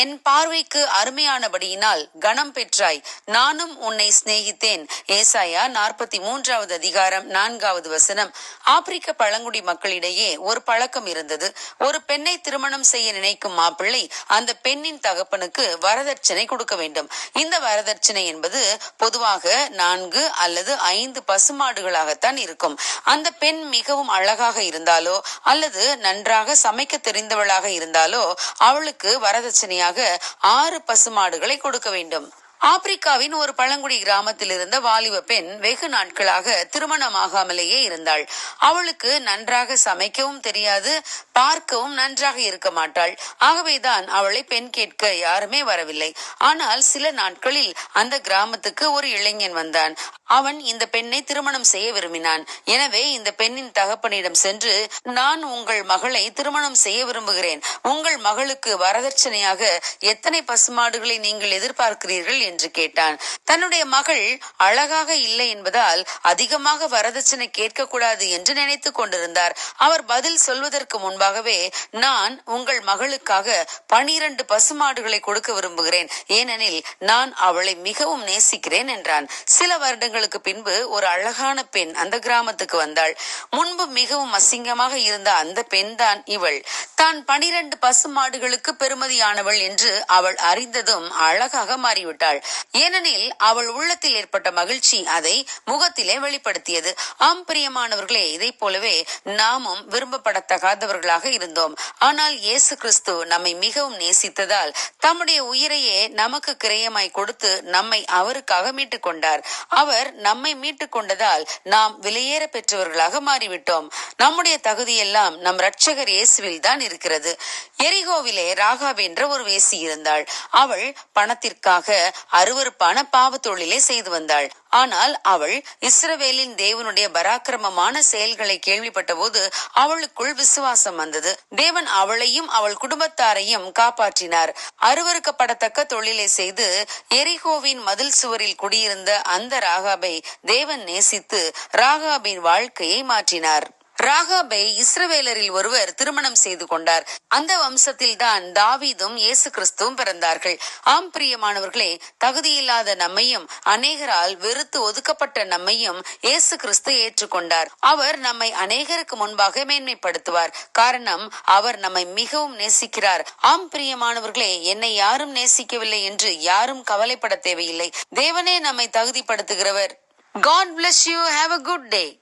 என் பார்வைக்கு அருமையானபடியினால் கனம் பெற்றாய். நானும் உன்னை சிநேகித்தேன். ஏசாயா நாற்பத்தி மூன்றாவது அதிகாரம் நான்காவது வசனம். ஆப்பிரிக்க பழங்குடி மக்களிடையே ஒரு பழக்கம் இருந்தது. ஒரு பெண்ணை திருமணம் செய்ய நினைக்கும் மாப்பிள்ளை அந்த பெண்ணின் தகப்பனுக்கு வரதட்சணை கொடுக்க வேண்டும். இந்த வரதட்சணை என்பது பொதுவாக நான்கு அல்லது ஐந்து பசுமாடுகளாகத்தான் இருக்கும். அந்த பெண் மிகவும் அழகாக இருந்தாலோ அல்லது நன்றாக சமைக்க தெரிந்தவளாக இருந்தாலோ அவளுக்கு வரதட்சணையாக ஆறு பசுமாடுகளை கொடுக்க வேண்டும். ஆப்பிரிக்காவின் ஒரு பழங்குடி கிராமத்தில் இருந்த வாலிப பெண் வெகு நாட்களாக திருமணமாகாமலேயே இருந்தாள். அவளுக்கு நன்றாக சமைக்கவும் தெரியாது பார்க்கவும் நன்றாக இருக்க மாட்டாள். ஆகவேதான் அவளை பெண் கேட்க யாருமே வரவில்லை. ஆனால் சில நாட்களில் அந்த கிராமத்துக்கு ஒரு இளைஞன் வந்தான். அவன் இந்த பெண்ணை திருமணம் செய்ய விரும்பினான். எனவே இந்த பெண்ணின் தகப்பனிடம் சென்று நான் உங்கள் மகளை திருமணம் செய்ய விரும்புகிறேன். உங்கள் மகளுக்கு வரதட்சணையாக எத்தனை பசுமாடுகளை நீங்கள் எதிர்பார்க்கிறீர்கள் என்று கேட்டான். தன்னுடைய மகள் அழகாக இல்லை என்பதால் அதிகமாக வரதட்சணை கேட்கக்கூடாது என்று நினைத்துக் கொண்டிருந்தார். அவர் பதில் சொல்வதற்கு முன்பாகவே நான் உங்கள் மகளுக்காக பனிரண்டு பசுமாடுகளை கொடுக்க விரும்புகிறேன். ஏனெனில் நான் அவளை மிகவும் நேசிக்கிறேன் என்றான். சில வருடங்களுக்கு பின்பு ஒரு அழகான பெண் அந்த கிராமத்துக்கு வந்தாள். முன்பு மிகவும் அசிங்கமாக இருந்த அந்த பெண் தான் இவள். தான் பனிரண்டு பசுமாடுகளுக்கு பெருமதியானவள் என்று அவள் அறிந்ததும் அழகாக மாறிவிட்டாள். கொண்டாள் ஏனெனில் அவள் உள்ளத்தில் ஏற்பட்ட மகிழ்ச்சி அதை முகத்திலே வெளிப்படுத்தியது. ஆம் பிரியமானவர்களே இதை போலவே நாமும் விரும்பப்படத்தகாதவர்களாக இருந்தோம். ஆனால் இயேசு கிறிஸ்து நம்மை மிகவும் நேசித்ததால் தம்முடைய உயிரையே நமக்கு கிரயமாய் கொடுத்து நம்மை அவருக்காக மீட்டுக் கொண்டார். அவர் நம்மை மீட்டுக் கொண்டதால் நாம் விலையேற பெற்றவர்களாக மாறிவிட்டோம். நம்முடைய தகுதியெல்லாம் நம் ரட்சகர் இயேசுவில் தான் இருக்கிறது. எரிகோவிலே ராகாப் என்ற ஒரு வேசி இருந்தாள். அவள் பணத்திற்காக அருவருப்பான பாவ தொழிலை செய்து வந்தாள். ஆனால் அவள் இஸ்ரவேலின் தேவனுடைய பராக்கிரமமான செயல்களை கேள்விப்பட்ட போது அவளுக்குள் விசுவாசம் வந்தது. தேவன் அவளையும் அவள் குடும்பத்தாரையும் காப்பாற்றினார். அருவருக்கப்படத்தக்க தொழிலை செய்து எரிகோவின் மதில் சுவரில் குடியிருந்த அந்த ராகாபை தேவன் நேசித்து ராகாபின் வாழ்க்கையை மாற்றினார். ராகாபை இஸ்ரவேலரில் ஒருவர் திருமணம் செய்து கொண்டார். அந்த வம்சத்தில் தான் தாவீதும் இயேசு கிறிஸ்துவும் பிறந்தார்கள். ஆம் பிரியமானவர்களே தகுதியில்லாத நம்மையும் அநேகரால் வெறுத்து ஒதுக்கப்பட்ட நம்மையும் இயேசு கிறிஸ்து ஏற்றுக்கொண்டார். அவர் நம்மை அநேகருக்கு முன்பாக மேன்மைப்படுத்துவார். காரணம் அவர் நம்மை மிகவும் நேசிக்கிறார். ஆம் பிரியமானவர்களே என்னை யாரும் நேசிக்கவில்லை என்று யாரும் கவலைப்பட தேவையில்லை. தேவனே நம்மை தகுதிப்படுத்துகிறவர். God bless you have a good day